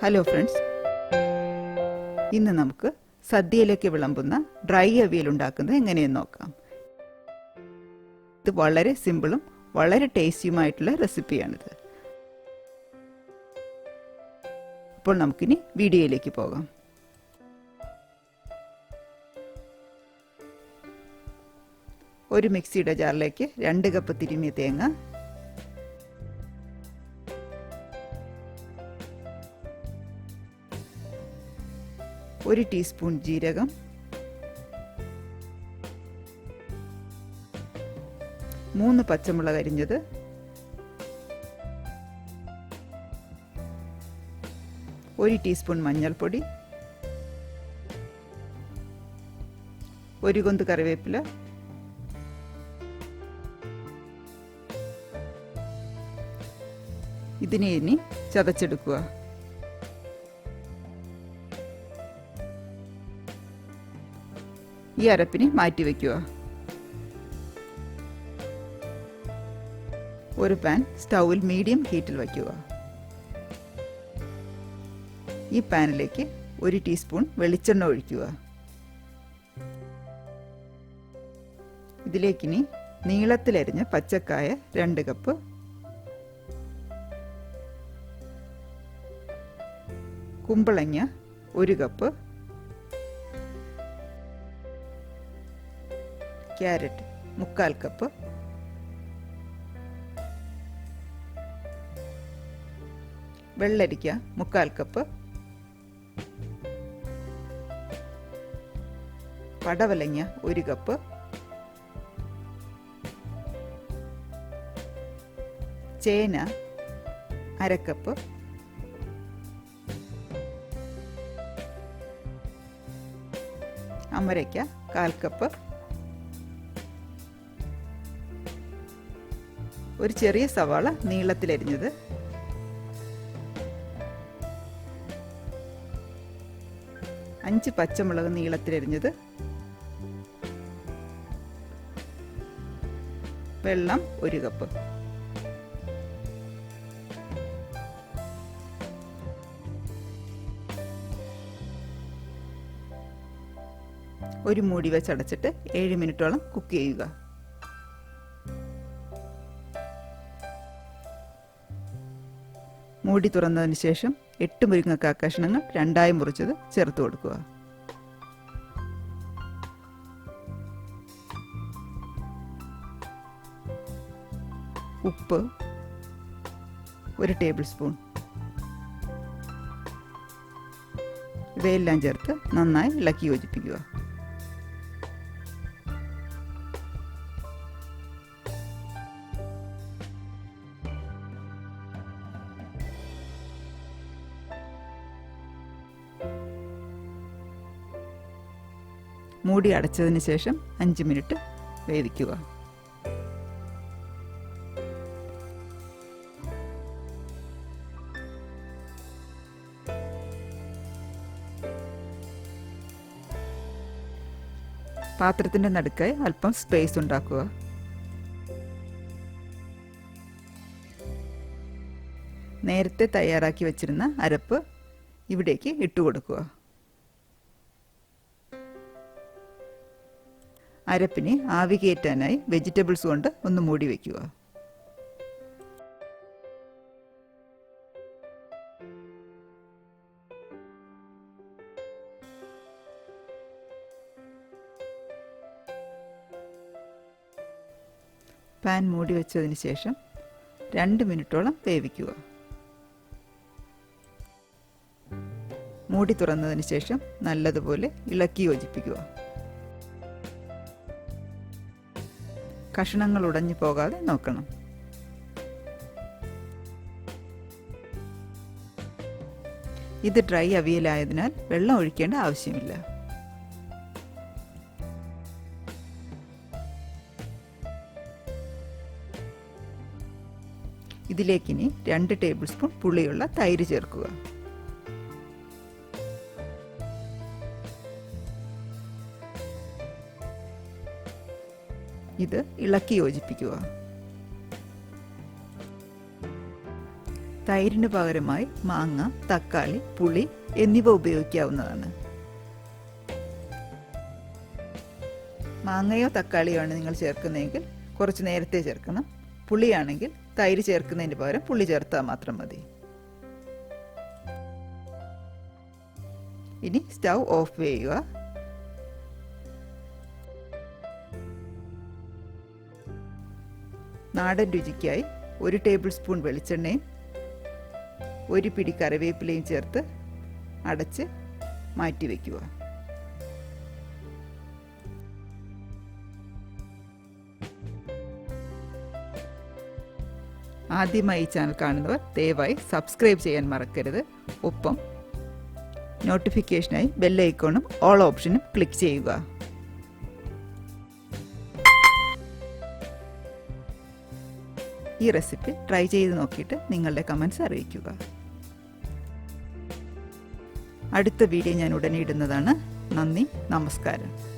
Hello friends ഇന്ന് നമുക്ക് സദ്യയിലേക്ക് വിളമ്പുന്ന ഡ്രൈ അവിയൽ ഉണ്ടാക്കുന്നത് എങ്ങനെയെന്ന് നോക്കാം. ഇത് വളരെ സിമ്പിളും വളരെ ടേസ്റ്റിയുമായിട്ടുള്ള റെസിപ്പിയാണിത്. അപ്പോൾ നമുക്കിനി വീഡിയോയിലേക്ക് പോകാം. ഒരു മിക്സിയുടെ ജാറിലേക്ക് രണ്ട് കപ്പ് തിരുമിയ തേങ്ങ ഒരു ടീസ്പൂൺ ജീരകം. മൂന്ന് പച്ചമുളക് അരിഞ്ഞത്. ഒരു ടീസ്പൂൺ മഞ്ഞൾപ്പൊടി. ഒരു കൊന്ത് കറിവേപ്പില. ഇതിനെ ഇനി ചതച്ചെടുക്കുക. ഈ മാറ്റി മാറ്റിവെക്കുക ഒരു പാൻ സ്റ്റൗവിൽ മീഡിയം ഹീറ്റിൽ വയ്ക്കുക. ഈ പാനിലേക്ക് ഒരു ടീസ്പൂൺ വെളിച്ചെണ്ണ ഒഴിക്കുക. ഇതിലേക്കിനി നീളത്തിലരിഞ്ഞ പച്ചക്കായ രണ്ട് കപ്പ്. കുമ്പളങ്ങ ഒരു കപ്പ്. ക്യാരറ്റ് മുക്കാൽ കപ്പ്. വെള്ളരിക്ക മുക്കാൽ കപ്പ്. പടവലങ്ങ ഒരു കപ്പ്. ചേന അരക്കപ്പ് അമരയ്ക്ക കാൽ കപ്പ്. ഒരു ചെറിയ സവാള നീളത്തിലരിഞ്ഞത് അഞ്ച് പച്ചമുളക് നീളത്തിലരിഞ്ഞത് വെള്ളം ഒരു കപ്പ്. ഒരു മൂടി വെച്ചടച്ചിട്ട് ഏഴ് മിനിറ്റോളം കുക്ക് ചെയ്യുക. മൂടി തുറന്നതിന് ശേഷം എട്ട് മുരിങ്ങക്ക കഷ്ണങ്ങൾ രണ്ടായി മുറിച്ചത് ചേർത്ത് കൊടുക്കുക. ഉപ്പ് ഒരു ടേബിൾ സ്പൂൺ. ഇവയെല്ലാം ചേർത്ത് നന്നായി ഇളക്കി യോജിപ്പിക്കുക. മൂടി അടച്ചതിന് ശേഷം അഞ്ച് മിനിറ്റ് വേവിക്കുക. പാത്രത്തിന്റെ നടുക്കായി അല്പം സ്പേസ് ഉണ്ടാക്കുക. നേരത്തെ തയ്യാറാക്കി വച്ചിരുന്ന അരപ്പ് ഇവിടേക്ക് ഇട്ടുകൊടുക്കുക. അരപ്പിനെ ആവി കയറ്റാനായി വെജിറ്റബിൾസ് കൊണ്ട് ഒന്ന് മൂടി വയ്ക്കുക പാൻ മൂടി വെച്ചതിന് ശേഷം രണ്ട് മിനിറ്റോളം വേവിക്കുക. മൂടി തുറന്നതിന് ശേഷം നല്ലതുപോലെ ഇളക്കി യോജിപ്പിക്കുക. കഷണങ്ങൾ ഉടഞ്ഞു പോകാതെ നോക്കണം. ഇത് ഡ്രൈ അവിയലായതിനാൽ വെള്ളം ഒഴിക്കേണ്ട ആവശ്യമില്ല. ഇതിലേക്കിനി രണ്ട് ടേബിൾ സ്പൂൺ പുളിയുള്ള തൈര് ചേർക്കുക. ഇത് ഇളക്കി യോജിപ്പിക്കുക. തൈരിന് പകരമായി മാങ്ങ തക്കാളി പുളി എന്നിവ ഉപയോഗിക്കാവുന്നതാണ്. മാങ്ങയോ തക്കാളിയോ ആണ് നിങ്ങൾ ചേർക്കുന്നതെങ്കിൽ കുറച്ച് നേരത്തെ ചേർക്കണം. പുളിയാണെങ്കിൽ തൈര് ചേർക്കുന്നതിന് പകരം പുളി ചേർത്താൽ മാത്രം മതി. ഇനി സ്റ്റൗ ഓഫ് ചെയ്യുക. നാടൻ രുചിക്കായി ഒരു ടേബിൾ സ്പൂൺ വെളിച്ചെണ്ണയും ഒരു പിടി കറിവേപ്പിലയും ചേർത്ത് അടച്ച് മാറ്റി വയ്ക്കുക ആദ്യമായി ഈ ചാനൽ കാണുന്നവർ ദയവായി സബ്സ്ക്രൈബ് ചെയ്യാൻ മറക്കരുത്. ഒപ്പം നോട്ടിഫിക്കേഷനായി ബെല്ലൈക്കോണും ഓൾ ഓപ്ഷനും ക്ലിക്ക് ചെയ്യുക. ഈ റെസിപ്പി ട്രൈ ചെയ്ത് നോക്കിയിട്ട് നിങ്ങളുടെ കമൻസ് അറിയിക്കുക. അടുത്ത വീഡിയോ ഞാൻ ഉടനെ ഇടുന്നതാണ്. നന്ദി നമസ്കാരം.